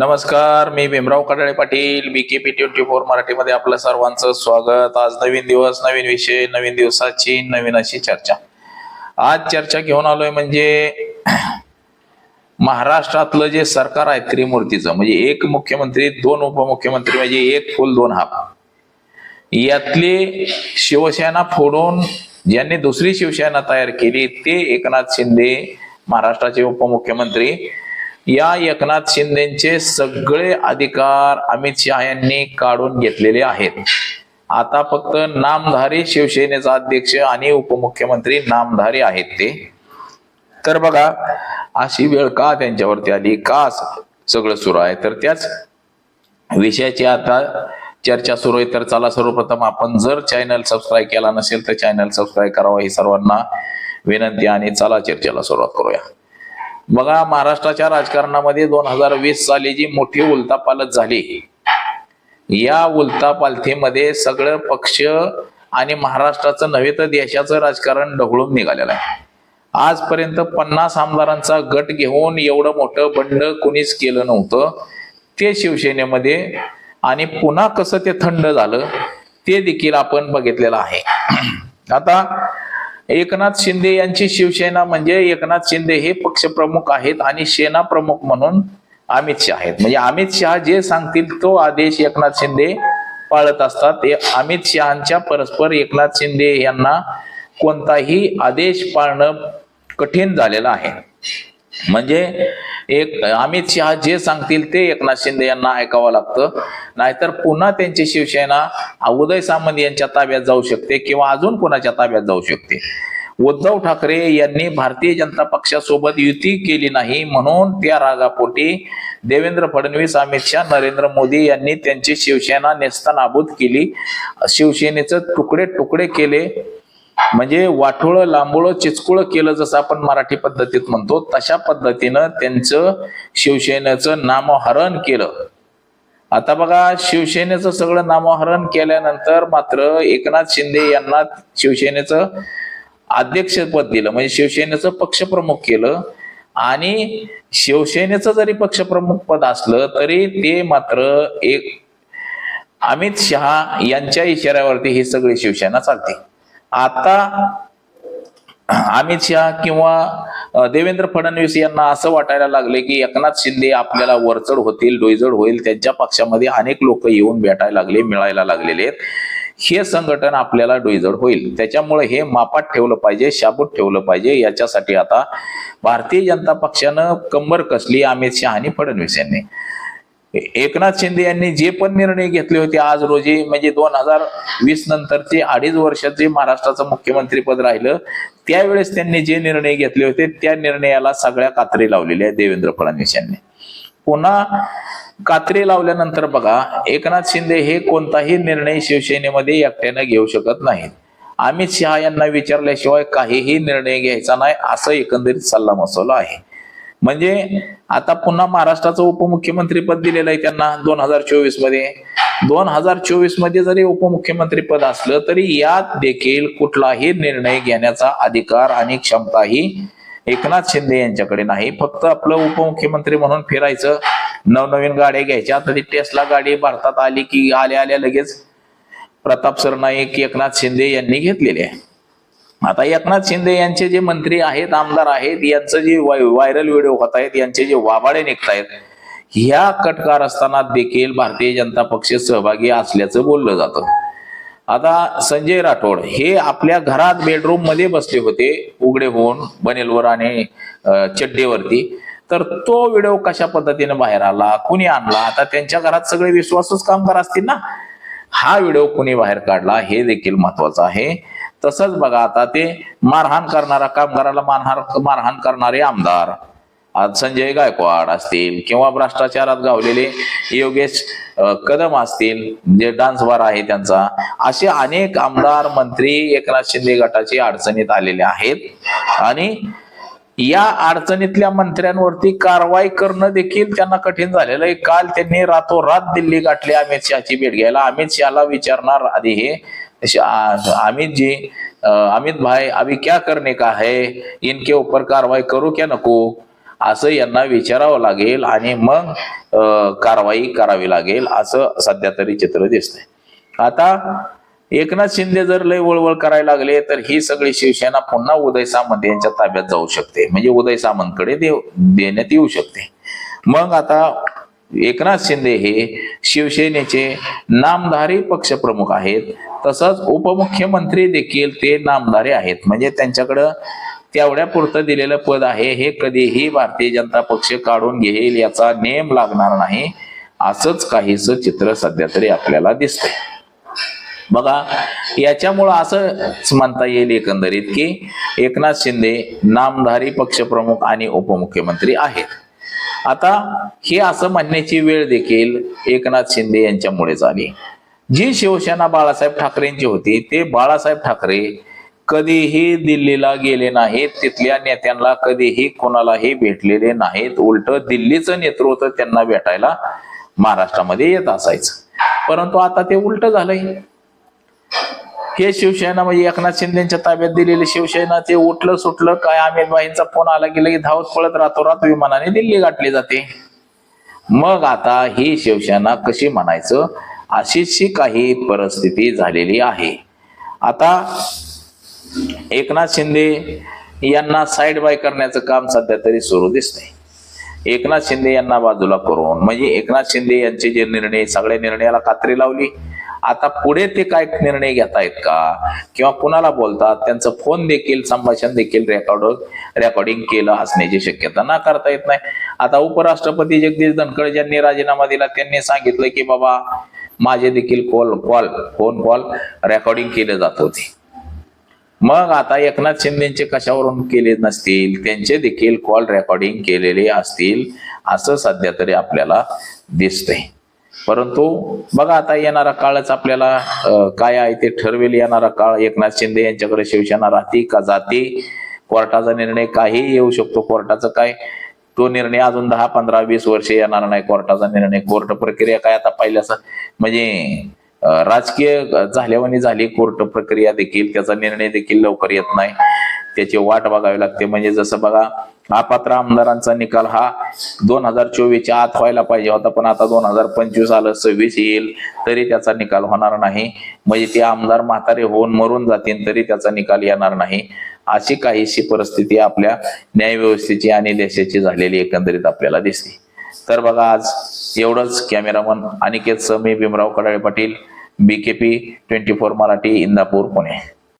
नमस्कार मी Bhimrao Kadale Patil B K P twenty four मराठीमध्ये आपलं सर्वांचं स्वागत. आज नवीन दिवस नवीन विषय नवीन दिवसाची नवीन अशी चर्चा. आज चर्चा घेऊन आलोय म्हणजे महाराष्ट्रातलं जे सरकार आहे त्रिमूर्तीचं म्हणजे एक मुख्यमंत्री दोन उपमुख्यमंत्री म्हणजे एक फुल दोन हाफ यातली शिवसेना फोडून ज्यांनी दुसरी शिवसेना तयार केली ते एकनाथ शिंदे महाराष्ट्राचे उपमुख्यमंत्री. या एकनाथ शिंदेचे सगळे अधिकार अमित शहा यांनी काढून घेतलेले आहेत. आता फक्त नामधारी शिवसेनेचा अध्यक्ष आणि उपमुख्यमंत्री नामधारी आहेत ते. तर बघा अशी वेळ का त्यांच्यावरती आली? का सगळं सुरू आहे? तर त्याच विषयाची आता चर्चा सुरू आहे. तर चला सर्वप्रथम आपण जर चॅनल सबस्क्राईब केला नसेल तर चॅनल सबस्क्राईब करावा. ही सर्वांना विनंती आणि चला चर्चेला सुरुवात करूया. बघा महाराष्ट्राच्या राजकारणामध्ये दोन हजार वीस साली जी मोठी उलतापालत झाली. या उलतापालथीमध्ये सगळं पक्ष आणि महाराष्ट्राचं नव्हे तर देशाचं राजकारण ढवळून निघालेलं आहे. आजपर्यंत पन्नास आमदारांचा गट घेऊन एवढं मोठं बंड कुणीच केलं नव्हतं. ते शिवसेनेमध्ये आणि पुन्हा कसं ते थंड झालं ते देखील आपण बघितलेलं आहे. आता एकनाथ शिंदे यांची शिवसेना म्हणजे एकनाथ शिंदे हे पक्षप्रमुख आहेत आणि सेना प्रमुख म्हणून अमित शहा आहेत. म्हणजे अमित शहा जे सांगतील तो आदेश एकनाथ शिंदे पाळत असतात. ते अमित शहाच्या परस्पर एकनाथ शिंदे यांना कोणताही आदेश पाळणं कठीण झालेलं आहे. म्हणजे एक अमित शहा जे सांगतील ते एकनाथ शिंदे यांना ऐकावं लागतं. नाहीतर पुन्हा त्यांची शिवसेना उदय सामंत यांच्या ताब्यात जाऊ शकते किंवा अजून कोणाच्या ताब्यात जाऊ शकते. उद्धव ठाकरे यांनी भारतीय जनता पक्षासोबत युती केली नाही म्हणून त्या रागापोटी देवेंद्र फडणवीस अमित शहा नरेंद्र मोदी यांनी त्यांची शिवसेना नेस्तनाबूत केली. शिवसेनेचं तुकडे तुकडे केले. म्हणजे वाठोळं लांबोळं चिचकुळं केलं जसं आपण मराठी पद्धतीत म्हणतो तशा पद्धतीनं त्यांचं शिवसेनेचं नामहरण केलं. आता बघा शिवसेनेचं सगळं नामहरण केल्यानंतर मात्र एकनाथ शिंदे यांना शिवसेनेचं अध्यक्षपद दिलं. म्हणजे शिवसेनेचं पक्षप्रमुख केलं. आणि शिवसेनेचं जरी पक्षप्रमुख पद असलं तरी ते मात्र एक अमित शहा यांच्या इशाऱ्यावरती ही सगळी शिवसेना चालते. आता अमित शहा किंवा देवेंद्र फडणवीस यांना असं वाटायला लागले की एकनाथ शिंदे आपल्याला वरचढ होतील डोईजड होईल त्यांच्या पक्षामध्ये अनेक लोक येऊन भेटायला लागले मिळायला लागलेले आहेत. हे संघटन आपल्याला डोईजड होईल. त्याच्यामुळे हे मापात ठेवलं पाहिजे शाबूत ठेवलं पाहिजे. याच्यासाठी आता भारतीय जनता पक्षानं कंबर कसली अमित शहा आणि फडणवीस यांनी. एकनाथ शिंदे यांनी जे पण निर्णय घेतले होते आज रोजी म्हणजे दोन हजार वीस नंतरचे अडीच वर्षात जे महाराष्ट्राचं मुख्यमंत्री पद राहिलं त्यावेळेस त्यांनी जे निर्णय घेतले होते त्या निर्णयाला सगळ्या कात्री लावलेल्या आहेत देवेंद्र फडणवीस यांनी. पुन्हा कात्री लावल्यानंतर बघा एकनाथ शिंदे हे कोणताही निर्णय शिवसेनेमध्ये एकट्यानं घेऊ शकत नाहीत. अमित शहा यांना विचारल्याशिवाय काहीही निर्णय घ्यायचा नाही असं एकंदरीत सल्ला मसवला आहे. म्हणजे आता पुन्हा महाराष्ट्राचं उपमुख्यमंत्री पद दिलेलं आहे त्यांना दोन हजार चोवीसमध्ये. दोन हजार चोवीसमध्ये जरी उपमुख्यमंत्री पद असलं तरी यात देखील कुठलाही निर्णय घेण्याचा अधिकार आणि क्षमताही एकनाथ शिंदे यांच्याकडे नाही. फक्त आपलं उपमुख्यमंत्री म्हणून फिरायचं नवनवीन गाड्या घ्यायच्या आता ती टेस्ला गाडी भारतात आली की आल्या आल्या लगेच प्रताप सरनाईक एकनाथ शिंदे यांनी घेतलेले आहे. आता एकनाथ शिंदे यांचे जे मंत्री आहेत आमदार आहेत यांचं जे व्हायरल व्हिडिओ होत आहेत यांचे जे वाबाडे निघतायत ह्या कटकार असताना देखील भारतीय जनता पक्ष सहभागी असल्याचं बोललं जातं. आता संजय राठोड हे आपल्या घरात बेडरूममध्ये बसले होते उघडे होऊन बनेलवर आणि चड्डेवरती. तर तो व्हिडिओ कशा पद्धतीने बाहेर आला कुणी आणला? आता त्यांच्या घरात सगळे विश्वासूच कामगार असतील ना? हा व्हिडिओ कुणी बाहेर काढला हे देखील महत्वाचं आहे. तसंच बघा आता ते मारहाण करणारा कामगाराला मारहाण मारहाण करणारे आमदार. आज संजय गायकवाड असतील किंवा भ्रष्टाचारात गावलेले योगेश कदम असतील जे डान्स बार आहे त्यांचा असे अनेक आमदार मंत्री एकनाथ शिंदे गटाचे अडचणीत आलेले आहेत. आणि या अडचणीतल्या मंत्र्यांवरती कारवाई करणं देखील त्यांना कठीण झालेलं आहे. काल त्यांनी रातोरात दिल्ली गाठली अमित शहाची भेट घ्यायला. अमित शहाला विचारणार आधी हे अमित जी अमित भाई अभी क्या करने का है? इनके ऊपर कारवाई करू क्या नको? असं यांना विचारावं लागेल आणि मग कारवाई करावी लागेल असं सध्या तरी चित्र दिसतंय. आता एकनाथ शिंदे जर लय वळवळ करायला लागले तर ही सगळी शिवसेना पुन्हा उदय सामंत यांच्या ताब्यात जाऊ शकते. म्हणजे उदय सामंतकडे देव देण्यात येऊ शकते. मग आता एकनाथ शिंदे हे शिवसेनेचे नामधारी पक्षप्रमुख आहेत. तसंच उपमुख्यमंत्री देखील ते नामधारी आहेत. म्हणजे त्यांच्याकडं तेवढ्या पुरतं दिलेलं पद आहे. हे कधीही भारतीय जनता पक्ष काढून घेईल याचा नेम लागणार नाही. असंच काहीच चित्र सध्या तरी आपल्याला दिसतंय. बघा याच्यामुळं असंच म्हणता येईल एकंदरीत की एकनाथ शिंदे नामधारी पक्षप्रमुख आणि उपमुख्यमंत्री आहेत. आता हे असं म्हणण्याची वेळ देखील एकनाथ शिंदे यांच्यामुळेच आली. जी शिवसेना बाळासाहेब ठाकरेंची होती ते बाळासाहेब ठाकरे कधीही दिल्लीला गेले नाहीत. तिथल्या नेत्यांना कधीही कोणालाही भेटलेले नाहीत. उलट दिल्लीचं नेतृत्व त्यांना भेटायला महाराष्ट्रामध्ये येत असायचं. परंतु आता ते उलट झालंय. हे शिवसेना म्हणजे एकनाथ शिंदेच्या ताब्यात दिलेली शिवसेना ते उठलं सुटलं काय अमित भाईंचा फोन आला की लगेच धावत पळत रातोरात विमानाने दिल्ली गाठली जाते. मग आता ही शिवसेना कशी म्हणायचं? अशीची काही परिस्थिती झालेली आहे. आता एकनाथ शिंदे यांना साईड बाय करण्याचं काम सध्या तरी सुरू दिसतंय. एकनाथ शिंदे यांना बाजूला करून म्हणजे एकनाथ शिंदे यांचे जे निर्णय सगळ्या निर्णयाला कात्री लावली. आता पुढे ते काय निर्णय घेतायत का? किंवा कुणाला बोलतात? त्यांचं फोन देखील संभाषण देखील रेकॉर्ड रेकॉर्डिंग केलं असण्याची शक्यता ना करता येत नाही. आता उपराष्ट्रपती जगदीश धनखड ज्यांनी राजीनामा दिला त्यांनी सांगितलं की बाबा माझे देखील call call phone call recording केले जात होते. मग आता एकनाथ शिंदेचे कशावरून केले नसतील? त्यांचे देखील कॉल रेकॉर्डिंग केलेले असतील असं सध्या तरी आपल्याला दिसतंय. परंतु बघा आता येणारा काळच आपल्याला काय आहे ते ठरवेल येणारा काळ. एकनाथ शिंदे यांच्याकडे शिवसेना राहते का जाते? कोर्टाचा निर्णय काही येऊ शकतो. कोर्टाचं काय तो निर्णय अजून दहा पंधरा वीस वर्ष येणार नाही कोर्टाचा निर्णय. कोर्ट प्रक्रिया काय आता पहिल्याचा? म्हणजे राजकीय झाल्यावानी झाली कोर्ट प्रक्रिया देखील त्याचा निर्णय देखील लवकर येत नाही. त्याची वाट बघावी लागते. म्हणजे जसं बघा अपात्र आमदारांचा निकाल हा दोन हजार चोवीसच्या आत व्हायला पाहिजे होता. पण आता दोन हजार पंचवीस आलं सव्वीस येईल तरी त्याचा निकाल होणार नाही. म्हणजे ते आमदार म्हातारे होऊन मरून जातील तरी त्याचा निकाल येणार नाही. अशी काहीशी परिस्थिती आपल्या न्यायव्यवस्थेची आणि देशाची झालेली एकंदरीत आपल्याला दिसते. तर बघा आज एवढंच cameraman Aniket Sami Bhimrao Kadale Patil P twenty four Marathi Indapur Pune.